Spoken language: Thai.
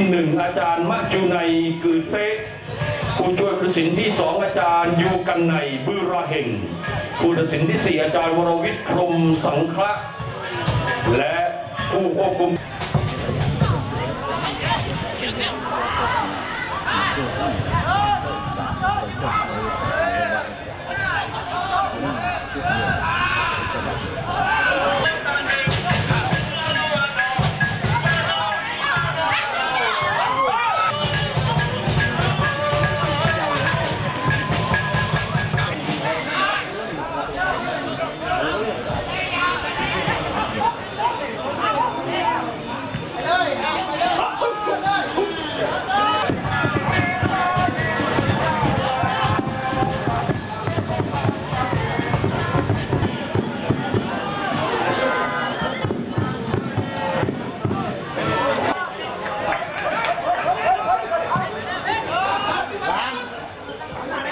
ที่หนึ่งอาจารย์มัจูในกือเตะผู้ช่วยผู้ศิลป์ที่สองอาจารย์ยูกันในบุราเหงผู้ศิลป์ที่สี่อาจารย์วรวิทย์พรมสังฆะและผู้ควบคุมเ